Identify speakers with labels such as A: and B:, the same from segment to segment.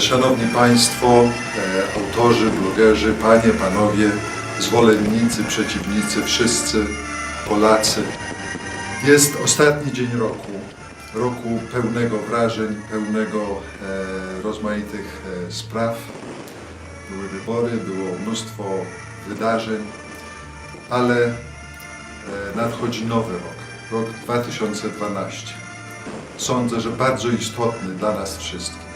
A: Szanowni Państwo, e, autorzy, blogerzy, panie, panowie, zwolennicy, przeciwnicy, wszyscy Polacy. Jest ostatni dzień roku, roku pełnego wrażeń, pełnego e, rozmaitych e, spraw. Były wybory, było mnóstwo wydarzeń, ale nadchodzi nowy rok rok 2012. Sądzę, że bardzo istotny dla nas wszystkich.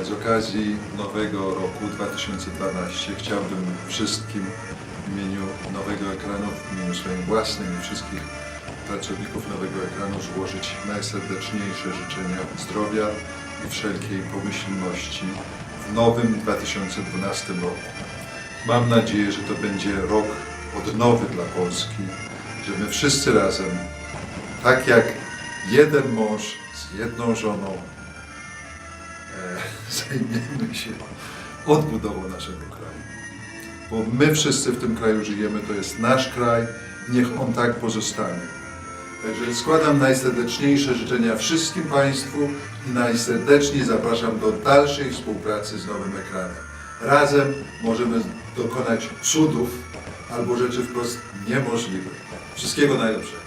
A: E, Z okazji nowego roku 2012 chciałbym wszystkim w imieniu Nowego Ekranu, w imieniu swoim własnym i wszystkich pracowników Nowego Ekranu złożyć najserdeczniejsze życzenia zdrowia i wszelkiej pomyślności w nowym 2012 roku. Mam nadzieję, że to będzie rok odnowy dla Polski, że my wszyscy razem, tak jak jeden mąż z jedną żoną, e, zajmiemy się odbudową naszego kraju. Bo my wszyscy w tym kraju żyjemy, to jest nasz kraj, niech on tak pozostanie. Także składam najserdeczniejsze życzenia wszystkim Państwu i najserdeczniej zapraszam do dalszej współpracy z Nowym Ekranem. Razem możemy dokonać cudów albo rzeczy wprost niemożliwych. Wszystkiego najlepszego.